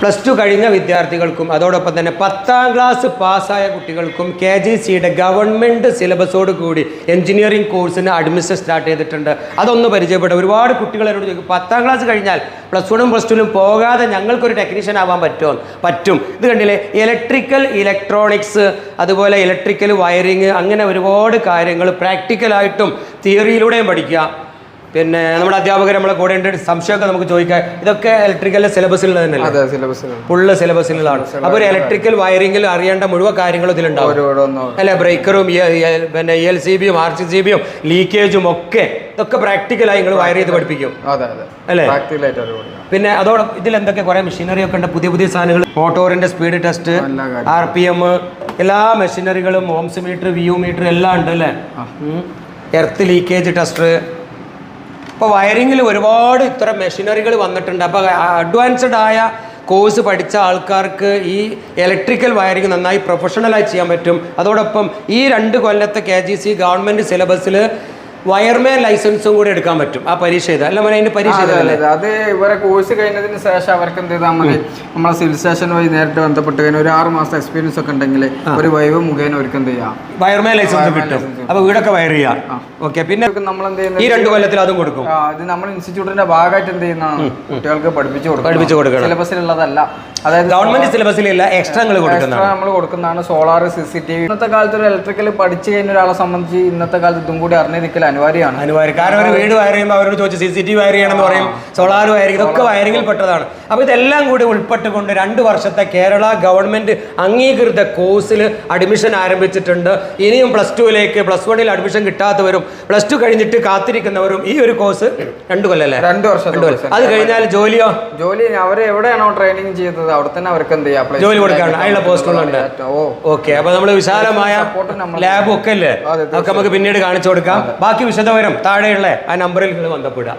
Plus two കഴിഞ്ഞ വിദ്യാർത്ഥികൾക്കും അതോടൊപ്പം തന്നെ പത്താം ക്ലാസ് പാസ്സായ കുട്ടികൾക്കും കെ ജി സിയുടെ ഗവൺമെന്റ് സിലബസോട് കൂടി എഞ്ചിനീയറിംഗ് കോഴ്സിന് അഡ്മിഷൻ സ്റ്റാർട്ട് ചെയ്തിട്ടുണ്ട്. അതൊന്ന് പരിചയപ്പെട്ട ഒരുപാട് കുട്ടികൾ എന്നോട് ചോദിക്കും പത്താം ക്ലാസ് കഴിഞ്ഞാൽ പ്ലസ് വണ്ണും പ്ലസ് ടുവിലും പോകാതെ ഞങ്ങൾക്കൊരു ടെക്നീഷ്യൻ ആവാൻ പറ്റുമോ? പറ്റും. ഇത് കണ്ടില്ലേ? ഇലക്ട്രിക്കൽ ഇലക്ട്രോണിക്സ് അതുപോലെ ഇലക്ട്രിക്കൽ വയറിങ് അങ്ങനെ ഒരുപാട് കാര്യങ്ങൾ പ്രാക്ടിക്കലായിട്ടും തിയറിയിലൂടെയും പഠിക്കുക. പിന്നെ നമ്മുടെ അധ്യാപകർ നമ്മളെ കൂടെ ഉണ്ട്. സംശയമൊക്കെ നമുക്ക് ചോദിക്കാം. ഇതൊക്കെ ഇലക്ട്രിക്കൽ സിലബസിലുള്ള തന്നെയല്ലേ ഫുള്ള് സിലബസിലുള്ളതാണ് അപ്പോൾ ഒരു ഇലക്ട്രിക്കൽ വയറിംഗിൽ അറിയേണ്ട മുഴുവൻ കാര്യങ്ങളും ഇതിലുണ്ടാവും. അല്ലെ? ബ്രേക്കറും പിന്നെ എൽ സി ബിയും ആർ സി സി ബിയും ലീക്കേജും ഒക്കെ ഇതൊക്കെ പ്രാക്ടിക്കലായി നിങ്ങൾ വയർ ചെയ്ത് പഠിപ്പിക്കും. അല്ലേ? പിന്നെ അതോടൊപ്പം ഇതിൽ എന്തൊക്കെ കുറെ മെഷീനറി ഒക്കെ ഉണ്ട്. പുതിയ പുതിയ സാധനങ്ങൾ. മോട്ടോറിന്റെ speed test R P M എല്ലാ മെഷീനറികളും ഹോംസ് മീറ്റർ വ്യൂ മീറ്റർ എല്ലാം ഉണ്ട് അല്ലേ? എർത്ത് ലീക്കേജ് ടെസ്റ്റർ ഇപ്പോൾ വയറിങ്ങിൽ ഒരുപാട് ഇത്തരം മെഷീനറികൾ വന്നിട്ടുണ്ട്. അപ്പോൾ അഡ്വാൻസ്ഡ് ആയ കോഴ്സ് പഠിച്ച ആൾക്കാർക്ക് ഈ ഇലക്ട്രിക്കൽ വയറിങ് നന്നായി പ്രൊഫഷണലായി ചെയ്യാൻ പറ്റും. അതോടൊപ്പം ഈ രണ്ട് കൊല്ലത്തെ കെ ജി സി ഗവൺമെന്റ് സിലബസിൽ വയർമാൻ ലൈസൻസും കൂടി എടുക്കാൻ പറ്റും. ആ പരീക്ഷ ചെയ്ത അല്ല മോനെ അതിന്റെ പരീക്ഷ അതെ, ഇവരെ കോഴ്സ് കഴിഞ്ഞതിന് ശേഷം അവർക്ക് എന്ത് ചെയ്താൽ മതി നമ്മളെ സിവിൽ സ്റ്റേഷൻ വഴി നേരിട്ട് ബന്ധപ്പെട്ട് കഴിഞ്ഞാൽ ഒരു ആറ് മാസത്തെ എക്സ്പീരിയൻസ് ഒക്കെ ഉണ്ടെങ്കിൽ ഒരു വൈവ് മുഖേന അവർക്ക് എന്ത് ചെയ്യാം? വയർമാൻ ലൈസൻസ് കിട്ടും. അപ്പൊ വീടൊക്കെ വയർ ചെയ്യാം. ഓക്കെ പിന്നെ നമ്മൾ എന്ത് ഈ രണ്ട് കൊല്ലത്തിൽ അതും കൊടുക്കും. ഇത് നമ്മൾ ഇൻസ്റ്റിറ്റ്യൂട്ടിന്റെ ഭാഗമായിട്ട് എന്ത് ചെയ്യുന്ന കുട്ടികൾക്ക് പഠിപ്പിച്ചു കൊടുക്കും പഠിപ്പിച്ചു കൊടുക്കണം. സിലബസിലുള്ളതല്ല. അതായത് ഗവൺമെന്റ് സിലബസിലില്ല എക്സ്ട്രാ നമ്മൾ കൊടുക്കുന്നതാണ് എക്സ്ട്രാ നമ്മൾ കൊടുക്കുന്നതാണ്. Solar C C T V ഇന്നത്തെ കാലത്ത് ഒരു ഇലക്ട്രിക്കൽ പഠിച്ചു കഴിഞ്ഞ ഒരാളെ സംബന്ധിച്ച് ഇന്നത്തെ കാലത്ത് ഇതും കൂടി അറിഞ്ഞിരിക്കൽ അനിവാര്യമാണ്. അനിവാര്യം. കാരണം ഒരു വീട് വയർ ചെയ്യുമ്പോൾ അവരോട് ചോദിച്ചു സി സി ടി വയർ ചെയ്യണമെന്ന് പറയും. സോളാർ വയറിംഗ് ഇതൊക്കെ വയറിംഗിൽ പെട്ടതാണ്. അപ്പോൾ ഇതെല്ലാം കൂടി ഉൾപ്പെട്ടുകൊണ്ട് രണ്ട് വർഷത്തെ കേരള ഗവൺമെന്റ് അംഗീകൃത കോഴ്സിൽ അഡ്മിഷൻ ആരംഭിച്ചിട്ടുണ്ട്. ഇനിയും പ്ലസ് ടുവിലേക്ക് പ്ലസ് വണ്ണിൽ അഡ്മിഷൻ കിട്ടാത്തവരും പ്ലസ് ടു കഴിഞ്ഞിട്ട് കാത്തിരിക്കുന്നവരും ഈ ഒരു കോഴ്സ് രണ്ട് കൊല്ലല്ലേ? രണ്ട് വർഷം രണ്ട് കൊല്ലം. അത് കഴിഞ്ഞാൽ ജോലിയോ? ജോലി അവർ എവിടെയാണോ ട്രെയിനിങ് ചെയ്തത് അവിടെ തന്നെ അവർക്ക് എന്ത് ചെയ്യാം? ജോലി. കൊടുക്കാണ്. അതിനുള്ള പോസ്റ്റുകളുണ്ട് ഓക്കെ അപ്പൊ നമ്മൾ വിശാലമായ ലാബ് ഒക്കെ അല്ലേ? അതൊക്കെ നമുക്ക് പിന്നീട് കാണിച്ചു കൊടുക്കാം. ബാക്കി വിശദവിവരം താഴെയുള്ള ആ നമ്പറിൽ നിങ്ങൾ ബന്ധപ്പെടുക.